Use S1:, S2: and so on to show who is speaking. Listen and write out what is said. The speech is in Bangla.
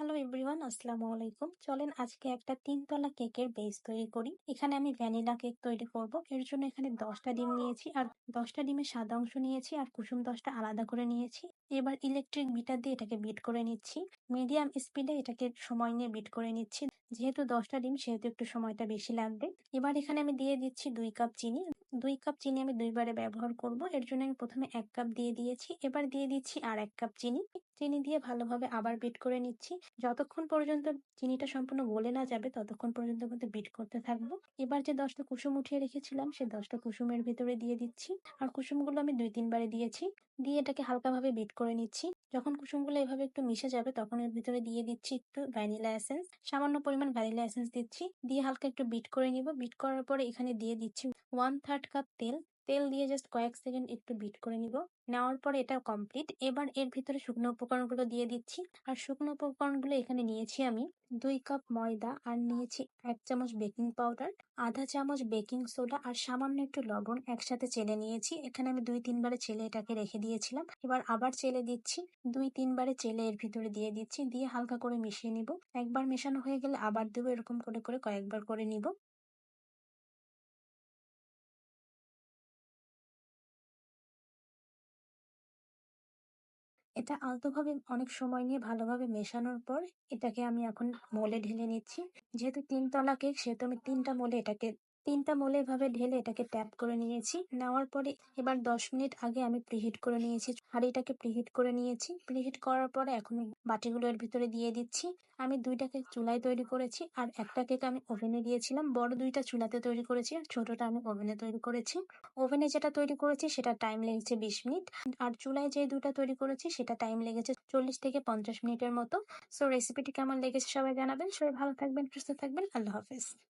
S1: হ্যালো এভরিওয়ান আসসালামু আলাইকুম চলেন, আজকে একটা তিনতলা কেকের বেস তৈরি করি। এখানে আমি ভ্যানিলা কেক তৈরি করব। এর জন্য এখানে দশটা ডিম নিয়েছি আর দশটা ডিমের সাদা অংশ নিয়েছি আর কুসুম দশটা আলাদা করে নিয়েছি। এবার ইলেকট্রিক বিটার দিয়ে এটাকে বিট করে নিচ্ছি। মিডিয়াম স্পিডে এটাকে সময় নিয়ে বিট করে নিচ্ছি। যেহেতু দশটা ডিম, সেহেতু একটু সময়টা বেশি লাগবে। এবার এখানে আমি দিয়ে দিচ্ছি দুই কাপ চিনি। দুই কাপ চিনি আমি দুইবারে ব্যবহার করব। এর জন্য আমি প্রথমে এক কাপ দিয়ে দিয়েছি। এবার দিয়ে দিচ্ছি আর এক কাপ চিনি। চিনি দিয়ে ভালোভাবে আবার বিট করে নিচ্ছি। যতক্ষণ পর্যন্ত চিনিটা সম্পূর্ণ গলে না যাবে, ততক্ষণ পর্যন্ত কিন্তু বিট করতে থাকব। এবার যে দশটা কুসুম উঠিয়ে রেখেছিলাম সেই দশটা কুসুমের ভিতরে দিয়ে দিচ্ছি। আর কুসুমগুলো আমি দুই, তিনবারে দিয়েছি। দিয়ে এটাকে হালকাভাবে বিট করে নিচ্ছি। যখন কুসুমগুলো এভাবে একটু মিশে যাবে, তখন এর ভিতরে দিয়ে দিচ্ছি একটু ভ্যানিলা এসেন্স সামান্য পরিমাণ ভ্যানিলা এসেন্স দিচ্ছি। দিয়ে হালকা একটু বিট করে নিব। বিট করার পরে এখানে দিয়ে দিচ্ছি ওয়ান থার্ড কাপ তেল। তেল দিয়ে জাস্ট কয়েক সেকেন্ড একটু বিট করে নিব। নেওয়ার পরে এটা কমপ্লিট এবার এর ভিতরে শুকনো উপকরণগুলো দিয়ে দিচ্ছি। আর শুকনো উপকরণগুলো এখানে নিয়েছি আমি দুই কাপ ময়দা আর নিয়েছি এক চামচ বেকিং পাউডার আধা চামচ বেকিং সোডা আর সামান্য একটু লবণ একসাথে চেলে নিয়েছি। এখানে আমি দুই তিনবারে চেলে এটাকে রেখে দিয়েছিলাম। এবার আবার চেলে দিচ্ছি। দুই তিনবারে চেলে এর ভিতরে দিয়ে দিচ্ছি। দিয়ে হালকা করে মিশিয়ে নিব। একবার মেশানো হয়ে গেলে আবার দেবো। এরকম করে করে কয়েকবার করে নিব। এটা আলতোভাবে অনেক সময় নিয়ে ভালোভাবে মেশানোর পর এটাকে আমি এখন মোলে ঢেলে নিচ্ছি। যেহেতু তিনতলা কেক, সেহেতু আমি তিনটা মোলে এটাকে তিনটা মোলে এভাবে ঢেলে এটাকে ট্যাপ করে নিয়েছি। নেওয়ার পরে এবার দশ মিনিট আগে আমি প্রিহিট করে নিয়েছি। হাঁড়িটাকে প্রিহিট করে নিয়েছি। প্রিহিট করার পরে এখন বাটিগুলো এর ভিতরে দিয়ে দিচ্ছি। আমি দুইটা কেক চুলায় তৈরি করেছি আর একটা কেক আমি ওভেনে দিয়েছিলাম। বড় দুইটা চুলাতে তৈরি করেছি আর ছোটটা আমি ওভেনে তৈরি করেছি। ওভেনে যেটা তৈরি করেছি সেটা টাইম লেগেছে বিশ মিনিট। আর চুলায় যে দুটা তৈরি করেছি সেটা টাইম লেগেছে চল্লিশ থেকে পঞ্চাশ মিনিটের মতো। সো রেসিপিটি কেমন লেগেছে সবাই জানাবেন। সবাই ভালো থাকবেন, সুস্থ থাকবেন। আল্লাহ হাফেজ।